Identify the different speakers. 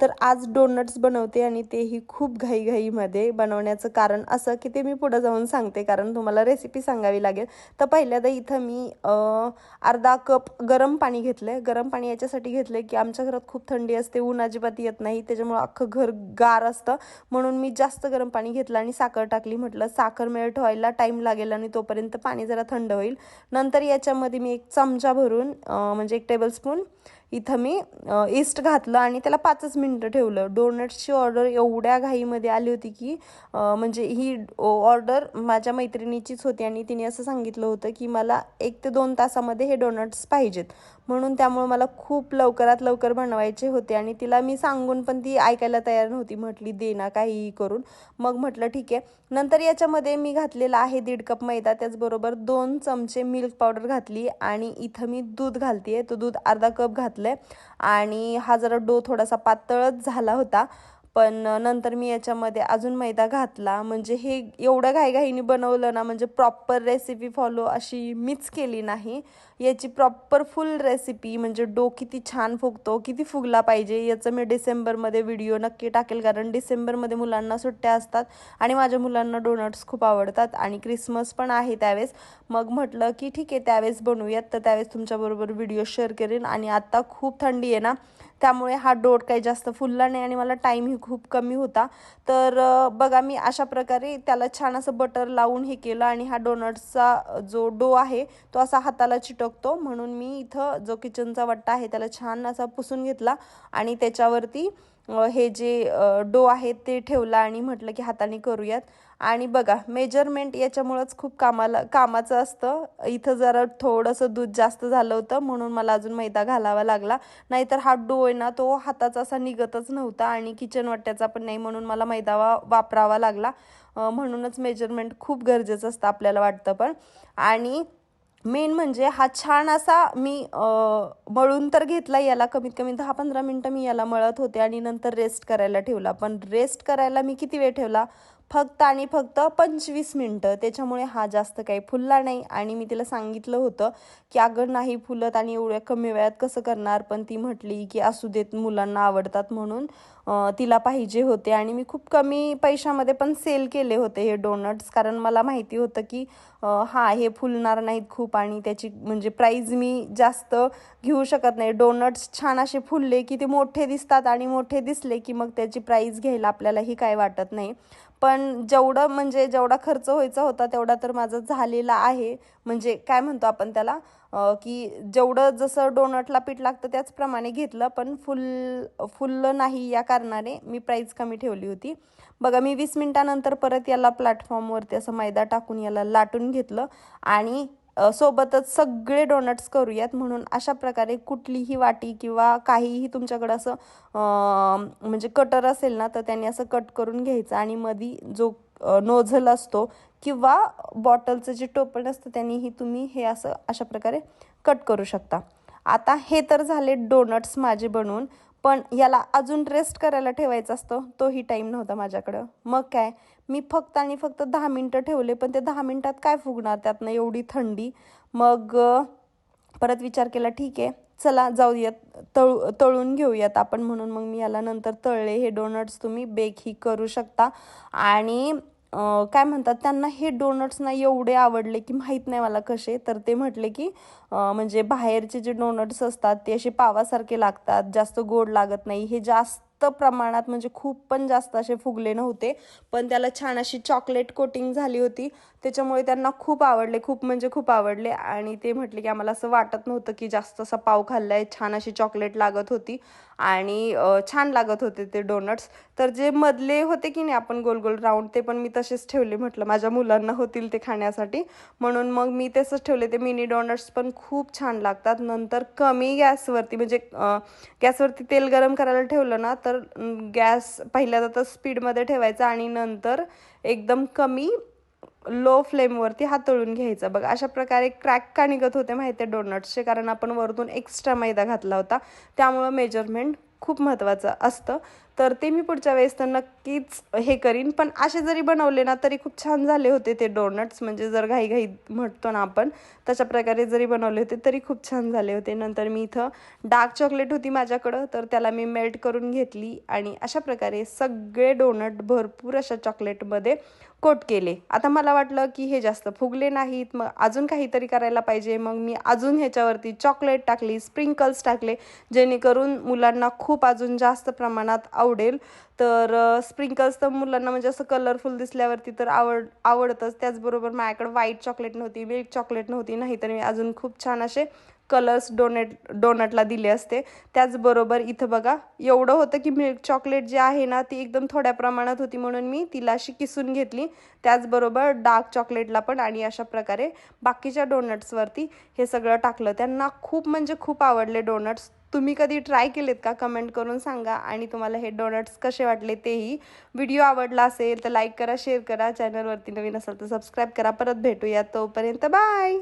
Speaker 1: तर आज डोनट्स बनवते आणि तेही खूप घाईघाईमध्ये बनवण्याचं कारण असं की ते मी पुढं जाऊन सांगते कारण तुम्हाला रेसिपी सांगावी लागेल. तर पहिल्यांदा इथं मी अर्धा कप गरम पाणी घेतलं आहे गरम पाणी याच्यासाठी घेतलं आहे की आमच्या घरात खूप थंडी असते ऊन अजिबात येत नाही त्याच्यामुळं अख्खं घर गार असतं. म्हणून मी जास्त गरम पाणी घेतलं आणि साखर टाकली. म्हटलं साखर मेळ व्हायला टाईम लागेल आणि तोपर्यंत पाणी जरा थंड होईल. नंतर याच्यामध्ये मी एक चमचा भरून म्हणजे एक टेबलस्पून इथं मी इस्ट ईस्ट घातलं आणि त्याला पाचच मिनटं ठेवलं. डोनट्सची ऑर्डर एवढ्या घाईमध्ये आली होती की म्हणजे ही ऑर्डर माझ्या मैत्रिणीचीच होती आणि तिने असं सांगितलं होतं की मला एक ते दोन तासामध्ये हे डोनट्स पाहिजेत. म्हणून त्यामुळं मला खूप लवकरात लवकर बनवायचे होते आणि तिला मी सांगून पण ती ऐकायला तयार नव्हती. म्हटली दे ना काहीही करून. मग म्हटलं ठीक आहे. नंतर याच्यामध्ये मी घातलेला आहे दीड कप मैदा. त्याचबरोबर दोन चमचे मिल्क पावडर घातली आणि इथं मी दूध घालते तो दूध अर्धा कप घातलं आणि हा जरा डो थोडासा पातळच झाला होता. पण नंतर मी याच्यामध्ये अजून मैदा घातला. म्हणजे हे एवढं घाईघाईने बनवलं ना म्हणजे प्रॉपर रेसिपी फॉलो अशी मीच केली नाही. याची प्रॉपर फुल रेसिपी म्हणजे डो किती छान फुगतो किती फुगला पाहिजे याचं मी डिसेंबरमध्ये व्हिडिओ नक्की टाकेल. कारण डिसेंबरमध्ये मुलांना सुट्ट्या असतात आणि माझ्या मुलांना डोनट्स खूप आवडतात आणि क्रिसमस पण आहे त्यावेळेस. मग म्हटलं की ठीक आहे त्यावेळेस बनवूयात. तर त्यावेळेस तुमच्याबरोबर व्हिडिओ शेअर करेन. आणि आत्ता खूप थंडी आहे ना त्यामुळे हा डोट काही जास्त फुलला नाही आणि मला टाईमही खूप कमी होता. तर बघा मी अशा प्रकारे त्याला छान असं बटर लावून हे केलं आणि हा डोनट्सचा जो डो आहे तो असा हाताला चिटकतो. म्हणून मी इथं जो किचनचा वट्टा आहे त्याला छान असा पुसून घेतला आणि त्याच्यावरती हे जे डो आहे ते ठेवला आणि म्हटलं की हाताने करूयात. आणि बघा मेजरमेंट याच्यामुळंच खूप कामाला कामाचं असतं. इथं जरा थोडंसं दूध जास्त झालं होतं म्हणून मला अजून मैदा घालावा लागला. नाहीतर हा डो आहे ना तो हाताचा असा निघतच नव्हता आणि किचन वाट्याचा पण नाही म्हणून मला मैदा वापरावा लागला. म्हणूनच मेजरमेंट खूप गरजेचं असतं आपल्याला वाटतं पण. आणि मेन म्हणजे हा छान असा मी मळून तर घेतला याला कमीत कमी दहा पंधरा मिनटं मी याला मळत होते आणि नंतर रेस्ट करायला ठेवला. पण रेस्ट करायला मी किती वेळ ठेवला? फक्त आणि फक्त पंचवीस मिनटं. त्याच्यामुळे हा जास्त काही फुलला नाही. आणि मी तिला सांगितलं होतं की अगं नाही फुलत आणि एवढ्या कमी वेळात कसं करणार? पण ती म्हटली की असू देत मुलांना आवडतात म्हणून तिला पाहिजे होते. आणि मी खूप कमी पैशामध्ये पण सेल केले होते हे डोनट्स. कारण मला माहिती होतं की हा हे फुलणार नाहीत खूप आणि त्याची म्हणजे प्राईज मी जास्त घेऊ शकत नाही. डोनट्स छान असे फुलले की ते मोठे दिसतात आणि मोठे दिसले की मग त्याची प्राईज घ्यायला आपल्यालाही काय वाटत नाही. पण पण जेवढं म्हणजे जेवढा खर्च व्हायचा होता तेवढा तर माझा झालेला आहे. म्हणजे काय म्हणतो आपण त्याला? की जेवढं जसं डोनटला पीठ लागतं त्याचप्रमाणे घेतलं पण फुल फुललं नाही या कारणाने मी प्राईस कमी ठेवली होती. बघा मी वीस मिनिटानंतर परत याला प्लॅटफॉर्मवरती असं मैदा टाकून याला लाटून घेतलं आणि सोबतच सगळे डोनट्स करूयात म्हणून अशा प्रकारे कुठलीही वाटी किंवा काहीही तुमच्याकडं असं म्हणजे कटर असेल ना तर त्यांनी असं कट करून घ्यायचं आणि मधी जो नोझल असतो किंवा बॉटलचं जे टोपण असतं त्यांनीही तुम्ही हे असं अशा प्रकारे कट करू शकता. आता हे तर झाले डोनट्स माझे बनवून. पण याला अजून रेस्ट करायला ठेवायचा असतो तोही टाईम नव्हता माझ्याकडं. मग काय? मी फक्त आणि फक्त दहा मिनटं ठेवले पण ते दहा मिनटात काय फुगणार त्यातनं एवढी थंडी? मग परत विचार केला ठीक आहे चला जाऊयात तळू तळून घेऊयात आपण म्हणून. मग मी याला नंतर तळले हे डोनट्स तुम्ही बेकही करू शकता. आणि काय म्हणतात त्यांना हे डोनट्स ना एवढे आवडले की माहीत नाही मला कसे. तर ते म्हटले की म्हणजे बाहेरचे जे डोनट्स असतात ते असे पावासारखे लागतात जास्त गोड लागत नाही. हे जास्त प्रमाणात म्हणजे खूप पण जास्त असे फुगले नव्हते. पण त्याला छान अशी चॉकलेट कोटिंग झाली होती. त्याच्यामुळे त्यांना खूप आवडले खूप म्हणजे खूप आवडले. आणि ते म्हटले की आम्हाला असं वाटत नव्हतं की जास्त असा पाव खाल्ला आहे छान अशी चॉकलेट लागत होती. आणि छान लागत होते ते डोनट्स तर जे मधले होते की नाही आपण गोल गोल राऊंड ते पण मी तसेच ठेवले म्हटलं. माझ्या मुलांना होतील ते खाण्यासाठी. म्हणून मग मी तसंच ठेवले. ते मिनी डोनट्स पण खूप छान लागतात. नंतर कमी गॅसवरती म्हणजे गॅसवरती तेल गरम करायला ठेवलं ना तर तर गॅस पहिल्यांदा तर स्पीडमध्ये ठेवायचा आणि नंतर एकदम कमी लो फ्लेमवरती हातळून घ्यायचा. बघ अशा प्रकारे क्रॅक का निघत होते माहिती आहे डोनट्सचे? कारण आपण वरतून एक्स्ट्रा मैदा घातला होता. त्यामुळं मेजरमेंट खूप महत्त्वाचं असतं. तर ते मी पुढच्या वेळेस तर नक्कीच हे करीन. पण असे जरी बनवले ना तरी खूप छान झाले होते ते डोनट्स म्हणजे जर घाई म्हणतो ना आपण तशा प्रकारे जरी बनवले होते तरी खूप छान झाले होते. नंतर मी इथं डार्क चॉकलेट होती माझ्याकडं तर त्याला मी मेल्ट करून घेतली आणि अशा प्रकारे सगळे डोनट भरपूर अशा चॉकलेटमध्ये कोट केले. आता मला वाटलं की हे जास्त फुगले नाहीत. मग अजून काहीतरी करायला पाहिजे. मग मी अजून ह्याच्यावरती चॉकलेट टाकली स्प्रिंकल्स टाकले जेणेकरून मुलांना खूप अजून जास्त प्रमाणात आव आवडेल. तर स्प्रिंकल्स तर मुलांना म्हणजे असं कलरफुल दिसल्यावरती तर आवड आवडतंच. त्याचबरोबर माझ्याकडे व्हाईट चॉकलेट नव्हती मिल्क चॉकलेट नव्हती नाही तर मी अजून खूप छान असे कलर्स डोनेट डोनटला दिले असते. त्याचबरोबर इथं बघा एवढं होतं की मिल्क चॉकलेट जे आहे ना ती एकदम थोड्या प्रमाणात होती म्हणून मी तिला अशी किसून घेतली. त्याचबरोबर डार्क चॉकलेटला पण आणि अशा प्रकारे बाकीच्या डोनट्सवरती हे सगळं टाकलं. त्यांना खूप म्हणजे खूप आवडले डोनट्स तुम्ही कधी ट्राय केलेत का? कमेंट करून सांगा आणि तुम्हाला हे डोनट्स कसे वाटले तेही व्हिडिओ आवडला असेल तर लाईक करा शेअर करा. चॅनलवरती नवीन असेल तर सबस्क्राईब करा. परत भेटूया तोपर्यंत बाय!